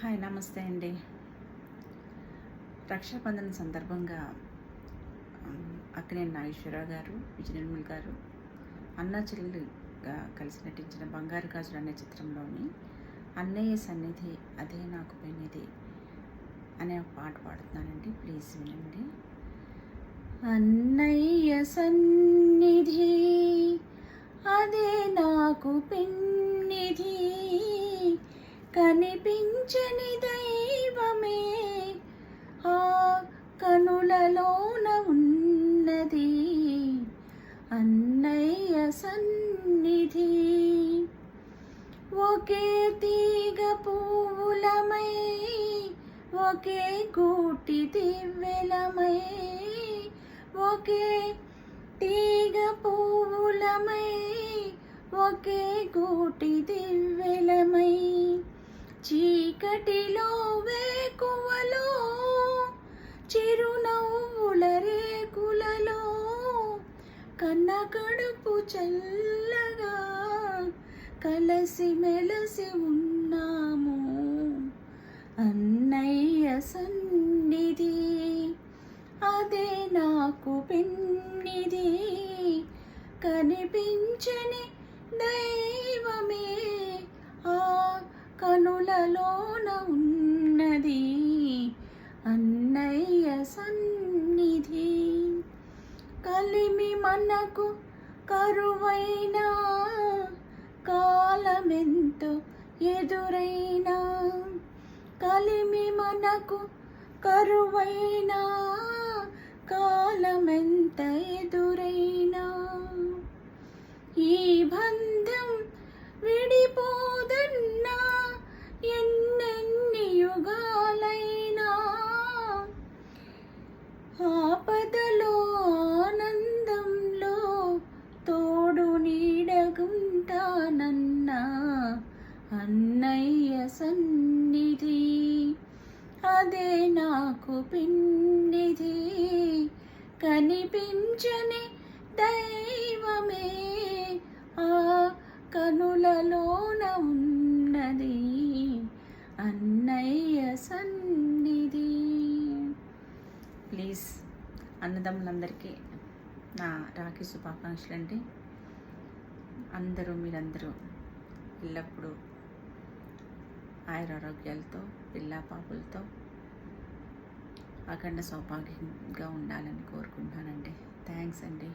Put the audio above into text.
Hi నమస్తే అండి. రక్షాబంధన సందర్భంగా ఉమ్, అక్కినేని నాగేశ్వరరావు గారు విజయనిర్మల్ గారు అన్నా చెల్లెలుగా కలిసి నటించిన బంగారు గాజులు అనే చిత్రంలోని అన్నయ్య సన్నిధి అదే నాకు పెన్నిది అనే పాట పాడుతున్నానండి. ప్లీజ్ వినండి. అన్నయ్య సన్నిధి అదే నాకు పెన్ కనిపించని దైవమే. ఆ కనులలోన ఉన్నది అన్నయ్య సన్నిధి. ఒకే తీగ పువ్వులమై ఒకే గూటి దివ్వెలమై ఒకే తీగ పువ్వులమై ఒకే గూటి దివ్వెలమై. చీకటిలో వేకువలో చిరునవ్వుల రేకులలో కన్న కడుపు చల్లగా కలసి మెలసి ఉన్నాము. అన్నయ్య సన్నిధి అదే నాకు పిన్నిది కనిపించని కనులలోన ఉన్నది అన్నయ్య సన్నిధి. కలిమి మనకు కరువైన కాలమెంతో ఎదురైనా కలిమి మనకు కరువైన కాలమెంత ఎదురైనా ఈ బంధ నాకు పిండిది కనిపించని దైవమే. ఆ కనులలోన ఉన్నది అన్నయ్య సన్నిధి. ప్లీజ్ అన్నదమ్ములందరికీ నా రాఖీ శుభాకాంక్షలు అండి. అందరూ మీరందరూ ఎల్లప్పుడూ ఆయురారోగ్యాలతో పిల్ల పాపులతో అఖండ సౌభాగ్యంగా ఉండాలని కోరుకుంటానండి థ్యాంక్స్ అండి.